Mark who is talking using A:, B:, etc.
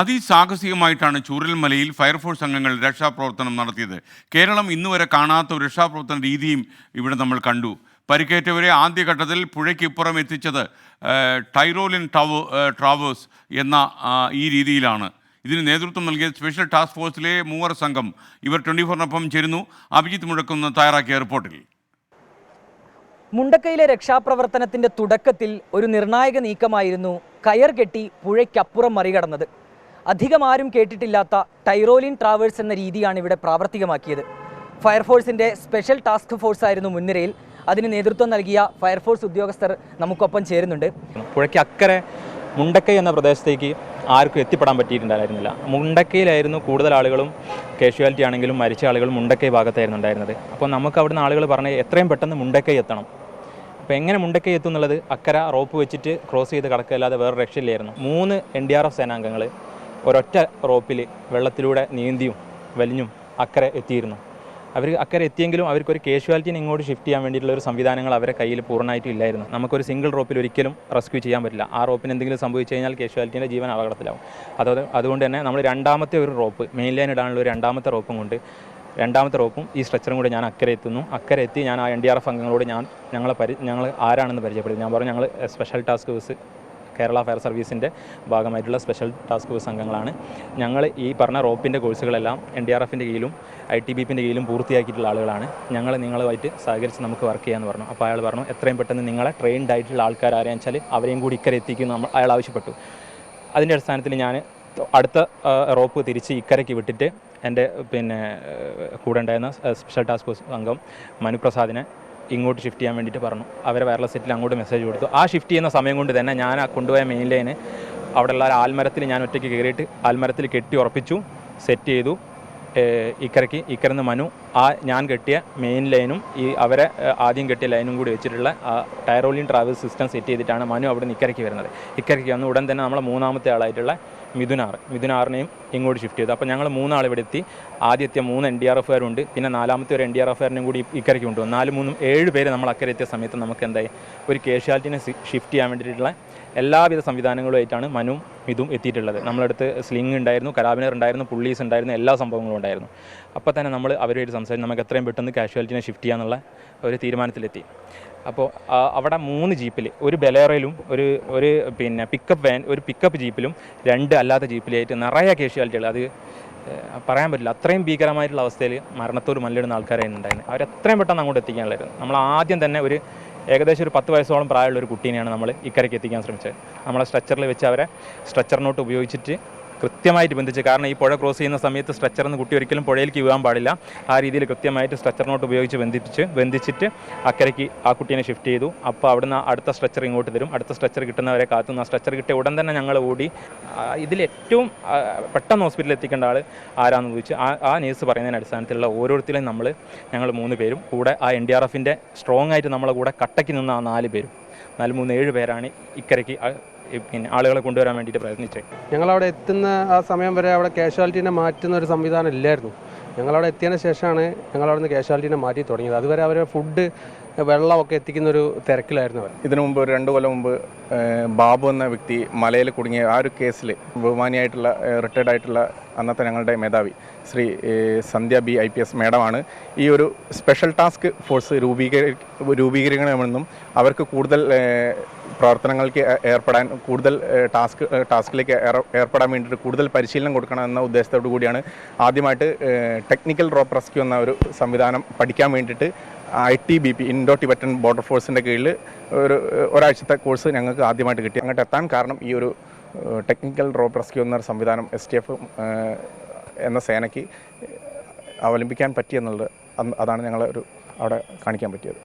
A: അതിസാഹസികമായിട്ടാണ് ചൂരൽമലയിൽ fire force അംഗങ്ങൾ രക്ഷാപ്രവർത്തനം നടത്തിയത്. കേരളം ഇന്നുവരെ കാണാത്ത ഒരു രക്ഷാപ്രവർത്തന രീതിയും ഇവിടെ നമ്മൾ കണ്ടു. പരിക്കേറ്റവരെ ആദ്യഘട്ടത്തിൽ പുഴയ്ക്കിപ്പുറം എത്തിച്ചത് ടൈറോലിൻ ടവ് ട്രാവേഴ്സ് എന്ന ഈ രീതിയിലാണ്. ഇതിന് നേതൃത്വം നൽകിയ സ്പെഷ്യൽ ടാസ്ക് ഫോഴ്സിലെ മൂവർ സംഘം ഇവർ ട്വന്റി ഫോറിനൊപ്പം ചേരുന്നു. അഭിജിത്ത് മുഴക്കുന്ന തയ്യാറാക്കിയ റിപ്പോർട്ടിൽ.
B: മുണ്ടക്കയിലെ രക്ഷാപ്രവർത്തനത്തിന്റെ തുടക്കത്തിൽ ഒരു നിർണായക നീക്കമായിരുന്നു കയർ കെട്ടി പുഴയ്ക്കപ്പുറം മറികടന്നത്. അധികം ആരും കേട്ടിട്ടില്ലാത്ത ടൈറോലിൻ ട്രാവേഴ്സ് എന്ന രീതിയാണ് ഇവിടെ പ്രാവർത്തികമാക്കിയത്. ഫയർഫോഴ്സിന്റെ സ്പെഷ്യൽ ടാസ്ക് ഫോഴ്സ് ആയിരുന്നു മുൻനിരയിൽ. അതിന് നേതൃത്വം നൽകിയ ഫയർഫോഴ്സ് ഉദ്യോഗസ്ഥർ നമുക്കൊപ്പം ചേരുന്നുണ്ട്.
C: പുഴയ്ക്ക് അക്കരെ മുണ്ടക്കൈ എന്ന പ്രദേശത്തേക്ക് ആർക്കും എത്തിപ്പെടാൻ പറ്റിയിട്ടുണ്ടായിരുന്നില്ല. മുണ്ടക്കയിലായിരുന്നു കൂടുതൽ ആളുകളും കാഷ്വാലിറ്റി ആണെങ്കിലും മരിച്ച ആളുകളും മുണ്ടക്കൈ ഭാഗത്തായിരുന്നു ഉണ്ടായിരുന്നത്. അപ്പോൾ നമുക്ക് അവിടുന്ന് ആളുകൾ പറഞ്ഞ് എത്രയും പെട്ടെന്ന് മുണ്ടക്കൈ എത്തണം. അപ്പോൾ എങ്ങനെ മുണ്ടക്കൈ എത്തും എന്നുള്ളത് അക്കര റോപ്പ് വെച്ചിട്ട് ക്രോസ് ചെയ്ത് കടക്കല്ലാതെ വേറെ രക്ഷയില്ലായിരുന്നു. മൂന്ന് എൻ ഡി ആർ എഫ് സേനാംഗങ്ങൾ ഒരൊറ്റ റോപ്പിൽ വെള്ളത്തിലൂടെ നീന്തിയും വലിഞ്ഞും അക്കരെ എത്തിയിരുന്നു. അവർ അക്കരെ എത്തിയെങ്കിലും അവർക്കൊരു കേഷ്വാലിറ്റിനെ ഇങ്ങോട്ട് ഷിഫ്റ്റ് ചെയ്യാൻ വേണ്ടിയിട്ടുള്ള ഒരു സംവിധാനങ്ങൾ അവരെ കയ്യിൽ പൂർണമായിട്ടും ഇല്ലായിരുന്നു. നമുക്കൊരു സിംഗിൾ റോപ്പിൽ ഒരിക്കലും റെസ്ക്യൂ ചെയ്യാൻ പറ്റില്ല. ആ റോപ്പിന് എന്തെങ്കിലും സംഭവിച്ചു കഴിഞ്ഞാൽ കേഷ്വാലിറ്റിന്റെ ജീവൻ അപകടത്തിലാവും. അതത് അതുകൊണ്ട് തന്നെ നമ്മൾ രണ്ടാമത്തെ ഒരു റോപ്പ് മെയിൻ ലൈൻ ഇടാനുള്ള ഒരു രണ്ടാമത്തെ റോപ്പും കൊണ്ട് രണ്ടാമത്തെ റോപ്പും ഈ സ്ട്രെച്ചറും കൂടി ഞാൻ അക്കരെ എത്തുന്നു. അക്കരെ എത്തി ഞാൻ ആ എൻ ഡി ആർ എഫ് അംഗങ്ങളോട് ഞാൻ ഞങ്ങളെ പരി ഞങ്ങൾ ആരാണെന്ന് പരിചയപ്പെടുത്തി ഞാൻ പറഞ്ഞു ഞങ്ങൾ special task force Kerala fire സർവീസിന്റെ ഭാഗമായിട്ടുള്ള സ്പെഷ്യൽ ടാസ്ക് ഫോഴ്സ് അംഗങ്ങളാണ്. ഞങ്ങൾ ഈ പറഞ്ഞ റോപ്പിന്റെ കോഴ്സുകളെല്ലാം എൻ ഡി ആർ എഫിന്റെ കീഴിലും ഐ ടി ബി പിന്റെ കീഴിലും പൂർത്തിയാക്കിയിട്ടുള്ള ആളുകളാണ്. ഞങ്ങൾ നിങ്ങളുമായിട്ട് സഹകരിച്ച് നമുക്ക് വർക്ക് ചെയ്യാമെന്ന് പറഞ്ഞു. അപ്പോൾ അയാൾ പറഞ്ഞു എത്രയും പെട്ടെന്ന് നിങ്ങളെ ട്രെയിൻഡ് ആയിട്ടുള്ള ആൾക്കാർ ആരെയാണെന്ന് വെച്ചാൽ അവരെയും കൂടി ഇക്കരെ എത്തിക്കും നമ്മൾ അയാൾ ആവശ്യപ്പെട്ടു. അതിന്റെ അടിസ്ഥാനത്തിൽ ഞാൻ അടുത്ത റോപ്പ് തിരിച്ച് ഇക്കരയ്ക്ക് വിട്ടിട്ട് എന്റെ പിന്നെ കൂടെ ഉണ്ടായിരുന്ന സ്പെഷ്യൽ ടാസ്ക് ഫോഴ്സ് അംഗം മനുപ്രസാദിനെ ഇങ്ങോട്ട് ഷിഫ്റ്റ് ചെയ്യാൻ വേണ്ടിയിട്ട് പറഞ്ഞു. അവരെ വയർലെസ് സെറ്റിൽ അങ്ങോട്ട് മെസ്സേജ് കൊടുത്തു. ആ ഷിഫ്റ്റ് ചെയ്യുന്ന സമയം കൊണ്ട് തന്നെ ഞാൻ കൊണ്ടുപോയ മെയിൻ ലൈന് അവിടെയുള്ള ആൽമരത്തിൽ ഞാൻ ഒറ്റയ്ക്ക് കയറിയിട്ട് ആൽമരത്തിൽ കെട്ടി ഉറപ്പിച്ചു സെറ്റ് ചെയ്തു. ഇക്കരയ്ക്ക് ഇക്കരന്ന് മനു ആ ഞാൻ കെട്ടിയ മെയിൻ ലൈനും ഈ അവരെ ആദ്യം കെട്ടിയ ലൈനും കൂടി വെച്ചിട്ടുള്ള ആ ടയറോളിൻ ട്രാവൽ സിസ്റ്റം സെറ്റ് ചെയ്തിട്ടാണ് മനു അവിടെ നിന്ന് ഇക്കരയ്ക്ക് വരുന്നത്. ഇക്കരയ്ക്ക് വന്ന് ഉടൻ തന്നെ നമ്മളെ മൂന്നാമത്തെ ആളായിട്ടുള്ള മിഥുനാർ മിഥുനാറിനെയും ഇങ്ങോട്ട് ഷിഫ്റ്റ് ചെയ്തു. അപ്പോൾ ഞങ്ങൾ മൂന്നാൾ ഇവിടെ എത്തി. ആദ്യത്തെ മൂന്ന് എൻ ഡി ആർ എഫുകാരുണ്ട് പിന്നെ നാലാമത്തെ ഒരു എൻ ഡി ആർ എഫുകാരനും കൂടി ഇക്കരയ്ക്ക് കൊണ്ടുവന്നു. നാല് മൂന്നും ഏഴ് പേര് നമ്മൾ അക്കരെ എത്തിയ സമയത്ത് നമുക്ക് എന്തായി? ഒരു കേഷ്യാലിറ്റിനെ ഷിഫ്റ്റ് ചെയ്യാൻ വേണ്ടിയിട്ടുള്ള എല്ലാവിധ സംവിധാനങ്ങളുമായിട്ടാണ് മനും ഇതും എത്തിയിട്ടുള്ളത്. നമ്മളടുത്ത് സ്ലിംഗ് ഉണ്ടായിരുന്നു കരാബിനർ ഉണ്ടായിരുന്നു പുള്ളീസ് ഉണ്ടായിരുന്നു എല്ലാ സംഭവങ്ങളും ഉണ്ടായിരുന്നു. അപ്പോൾ തന്നെ നമ്മൾ അവരുമായിട്ട് സംസാരിച്ച് നമുക്ക് എത്രയും പെട്ടെന്ന് കാഷ്വാലിറ്റിനെ ഷിഫ്റ്റ് ചെയ്യാന്നുള്ള ഒരു തീരുമാനത്തിലെത്തി. അപ്പോൾ അവിടെ മൂന്ന് ജീപ്പിൽ ഒരു ബലേറയിലും ഒരു ഒരു പിന്നെ പിക്കപ്പ് വാൻ ഒരു പിക്കപ്പ് ജീപ്പിലും രണ്ട് അല്ലാത്ത ജീപ്പിലായിട്ട് നിറയെ കാഷ്വാലിറ്റികൾ അത് പറയാൻ പറ്റില്ല. അത്രയും ഭീകരമായിട്ടുള്ള അവസ്ഥയിൽ മരണത്തോട് മല്ലിടുന്ന ആൾക്കാരായിരുന്നു ഉണ്ടായിരുന്നത് അവരെത്രയും പെട്ടെന്ന് അങ്ങോട്ട് എത്തിക്കാനുള്ളായിരുന്നു. നമ്മൾ ആദ്യം തന്നെ ഒരു ഏകദേശം ഒരു പത്ത് വയസ്സോളം പ്രായമുള്ള ഒരു കുട്ടീനെയാണ് നമ്മൾ ഇക്കരയ്ക്ക് എത്തിക്കാൻ ശ്രമിച്ചത്. നമ്മളെ സ്ട്രെച്ചറിൽ വെച്ച് അവരെ സ്ട്രെച്ചറിനോട്ട് ഉപയോഗിച്ചിട്ട് കൃത്യമായിട്ട് ബന്ധിച്ച്. കാരണം ഈ പുഴ ക്രോസ് ചെയ്യുന്ന സമയത്ത് സ്ട്രെച്ചറിൽ കുട്ടി ഒരിക്കലും പുഴയിലേക്ക് വീഴാൻ പാടില്ല. ആ രീതിയിൽ കൃത്യമായിട്ട് സ്ട്രെച്ചറിനോട്ട് ഉപയോഗിച്ച് ബന്ധിപ്പിച്ച് ബന്ധിച്ചിട്ട് അക്കരയ്ക്ക് ആ കുട്ടീനെ ഷിഫ്റ്റ് ചെയ്തു. അപ്പോൾ അവിടുന്ന് അടുത്ത സ്ട്രെച്ചർ ഇങ്ങോട്ട് തരും. അടുത്ത സ്ട്രെച്ചർ കിട്ടുന്നവരെ കാത്തുനിന്ന് ആ സ്ട്രെച്ചർ കിട്ടിയ ഉടൻ തന്നെ ഞങ്ങൾ ഓടി. ഇതിലേറ്റവും പെട്ടെന്ന് ഹോസ്പിറ്റലിൽ എത്തിക്കേണ്ട ആൾ ആരാന്ന് ചോദിച്ചു ആ ആ നേഴ്സ് പറയുന്നതിന് അടിസ്ഥാനത്തിലുള്ള ഓരോരുത്തരെയും നമ്മൾ ഞങ്ങൾ മൂന്ന് പേരും കൂടെ ആ എൻ ഡി ആർ എഫിന്റെ സ്ട്രോങ് ആയിട്ട് നമ്മളെ കൂടെ കട്ടയ്ക്ക് നിന്ന ആ നാല് പേരും. നാല് മൂന്ന് ഏഴ് പേരാണ് ഇക്കരയ്ക്ക് പിന്നെ ആളുകളെ കൊണ്ടുവരാൻ വേണ്ടിയിട്ട് പ്രയത്നിച്ചത്
D: ഞങ്ങളവിടെ എത്തുന്ന ആ സമയം വരെ അവിടെ കാഷ്വാലിറ്റീനെ മാറ്റുന്ന ഒരു സംവിധാനം ഇല്ലായിരുന്നു. ഞങ്ങളവിടെ എത്തിയതിന് ശേഷമാണ് ഞങ്ങളവിടെ നിന്ന് കാഷ്വാലിറ്റീനെ മാറ്റി തുടങ്ങിയത്. അതുവരെ അവരെ ഫുഡ് വെള്ളമൊക്കെ എത്തിക്കുന്ന ഒരു തിരക്കിലായിരുന്നു അവർ
E: ഇതിനു മുമ്പ് ഒരു രണ്ട് കൊല്ലം മുമ്പ് ബാബു എന്ന വ്യക്തി മലയിൽ കുടുങ്ങിയ ആ ഒരു കേസിൽ ബഹുമാനിയായിട്ടുള്ള റിട്ടയർഡ് ആയിട്ടുള്ള അന്നത്തെ ഞങ്ങളുടെ മേധാവി Shri Sandhya B I P S മേഡമാണ് ഈ ഒരു സ്പെഷ്യൽ ടാസ്ക് ഫോഴ്സ് രൂപീകരി രൂപീകരിക്കണമെന്നും അവർക്ക് കൂടുതൽ പ്രവർത്തനങ്ങൾക്ക് ഏർപ്പെടാൻ കൂടുതൽ ടാസ്ക് ടാസ്കിലേക്ക് ഏർപ്പെടാൻ വേണ്ടിയിട്ട് കൂടുതൽ പരിശീലനം കൊടുക്കണം എന്ന ഉദ്ദേശത്തോടു കൂടിയാണ് ആദ്യമായിട്ട് ടെക്നിക്കൽ റോപ്പ് റെസ്ക്യൂ എന്ന ഒരു സംവിധാനം പഠിക്കാൻ വേണ്ടിയിട്ട് I T B P Indo Tibetan border ഫോഴ്സിന്റെ കീഴിൽ ഒരു ഒരാഴ്ചത്തെ കോഴ്സ് ഞങ്ങൾക്ക് ആദ്യമായിട്ട് കിട്ടി. അങ്ങോട്ട് എത്താൻ കാരണം ഈ ഒരു ടെക്നിക്കൽ റോപ്പ് റെസ്ക്യൂ എന്ന സംവിധാനം എസ് ടി എഫ് എന്ന സേനയ്ക്ക് അവലംബിക്കാൻ പറ്റിയെന്നുള്ളത് അതാണ് ഞങ്ങൾ ഒരു അവിടെ കാണിക്കാൻ പറ്റിയത്.